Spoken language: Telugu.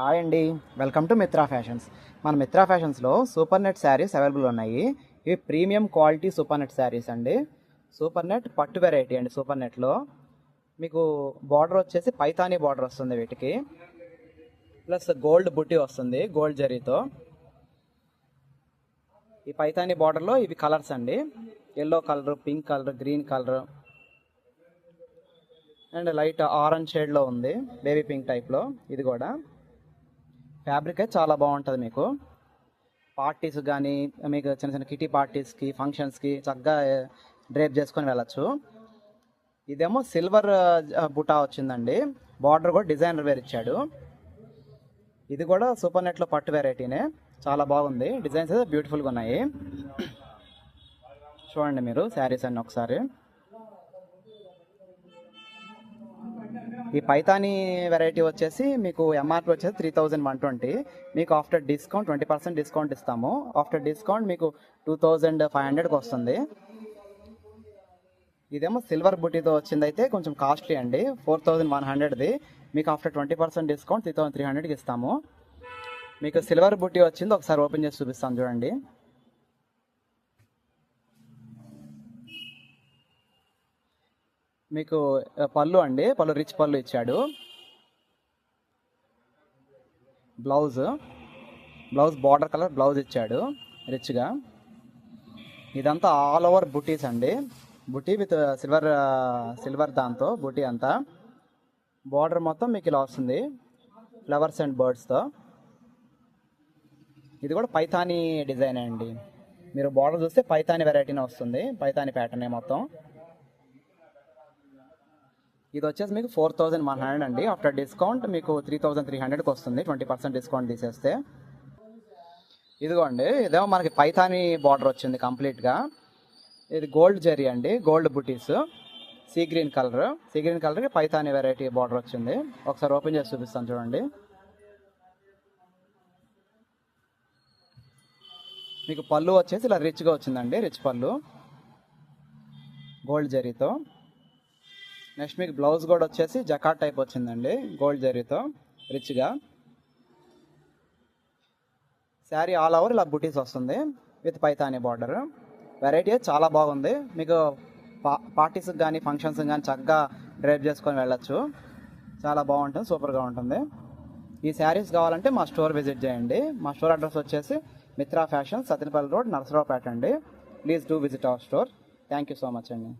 హాయ్ అండి. Welcome to Mitra fashions. మన మిత్రా ఫ్యాషన్స్లో సూపర్ నెట్ శారీస్ అవైలబుల్ ఉన్నాయి. ఇవి premium quality super net sarees అండి. సూపర్ నెట్ పట్టు వెరైటీ అండి సూపర్ నెట్లో. మీకు బార్డర్ వచ్చేసి పైతానీ బార్డర్ వస్తుంది వీటికి. ప్లస్ గోల్డ్ బుట్టి వస్తుంది గోల్డ్ జరీతో. ఈ పైతానీ బార్డర్లో ఇవి కలర్స్ అండి. Yellow colour pink colour green colour. And light orange షేడ్లో ఉంది బేబీ పింక్ టైప్లో. ఇది కూడా. ఫ్యాబ్రిక్ అయితే చాలా బాగుంటుంది మీకు. పార్టీస్ కానీ మీకు చిన్న చిన్న కిటీ పార్టీస్కి ఫంక్షన్స్కి చక్కగా డ్రేప్ చేసుకొని వెళ్ళచ్చు. ఇదేమో సిల్వర్ బుటా వచ్చిందండి. బార్డర్ కూడా డిజైనర్ వేర్ ఇచ్చాడు. ఇది కూడా సూపర్ నెట్లో పట్టు వెరైటీనే చాలా బాగుంది. డిజైన్స్ అయితే బ్యూటిఫుల్గా ఉన్నాయి. చూడండి మీరు శారీస్ అన్నీ ఒకసారి. ఈ పైతానీ వెరైటీ వచ్చేసి మీకు ఎంఆర్పి వచ్చేసి త్రీ థౌజండ్ వన్ ట్వంటీ మీకు after discount twenty percent discount ఇస్తాము. ఆఫ్టర్ డిస్కౌంట్ మీకు టూ థౌజండ్ ఫైవ్ హండ్రెడ్కి వస్తుంది. ఇదేమో సిల్వర్ బుటీతో వచ్చింది అయితే కొంచెం కాస్ట్లీ అండి. ఫోర్ థౌజండ్ వన్ హండ్రెడ్ది మీకు after twenty percent discount three thousand three హండ్రెడ్కి ఇస్తాము. మీకు సిల్వర్ బుటీ వచ్చింది. ఒకసారి ఓపెన్ చేసి చూపిస్తాను చూడండి. మీకు పళ్ళు అండి. పళ్ళు రిచ్ పళ్ళు ఇచ్చాడు. Blouse. Blouse border colour blouse ఇచ్చాడు రిచ్గా. ఇదంతా ఆల్ ఓవర్ బుటీస్ అండి. బుటీ విత్ సిల్వర్ సిల్వర్ దాంతో బుటీ అంతా. బార్డర్ మొత్తం మీకు ఇలా వస్తుంది. ఫ్లవర్స్ అండ్ బర్డ్స్తో. ఇది కూడా పైథానీ డిజైన్ అండి. మీరు బార్డర్ చూస్తే పైథానీ వెరైటీనే వస్తుంది. పైథానీ ప్యాటర్నే మొత్తం. ఇది వచ్చేసి మీకు ఫోర్ థౌజండ్ వన్ హండ్రెడ్ అండి. ఆఫ్టర్ డిస్కౌంట్ మీకు త్రీ థౌజండ్ త్రీ హండ్రెడ్కి వస్తుంది. ట్వంటీ పర్సెంట్ డిస్కౌంట్ తీసేస్తే. ఇదిగోండి ఇదేమో మనకి పైథానీ బార్డర్ వచ్చింది కంప్లీట్గా. ఇది గోల్డ్ జరీ అండి గోల్డ్ బుటీస్. Sea green colour. Sea green కలర్కి పైథానీ వెరైటీ బార్డర్ వచ్చింది. ఒకసారి ఓపెన్ చేసి చూపిస్తాను చూడండి. మీకు పళ్ళు వచ్చేసి ఇలా రిచ్గా వచ్చిందండి రిచ్ పళ్ళు. గోల్డ్ జరీతో. నెక్స్ట్ మీకు బ్లౌజ్ కూడా వచ్చేసి జకాట్ టైప్ వచ్చిందండి. గోల్డ్ జరీతో రిచ్గా శారీ ఆల్ ఓవర్ ఇలా బుటీస్ వస్తుంది విత్ పైతానీ బార్డర్ వెరైటీ చాలా బాగుంది. మీకు పా పార్టీస్కి కానీ ఫంక్షన్స్కి కానీ చక్కగా డ్రైవ్ చేసుకొని వెళ్ళొచ్చు. చాలా బాగుంటుంది సూపర్గా ఉంటుంది. ఈ శారీస్ కావాలంటే మా స్టోర్ విజిట్ చేయండి. మా స్టోర్ అడ్రస్ వచ్చేసి మిత్రా ఫ్యాషన్ సత్యనపల్లి రోడ్ నర్సరావుపేట అండి. Please do visit our store thank you so much అండి.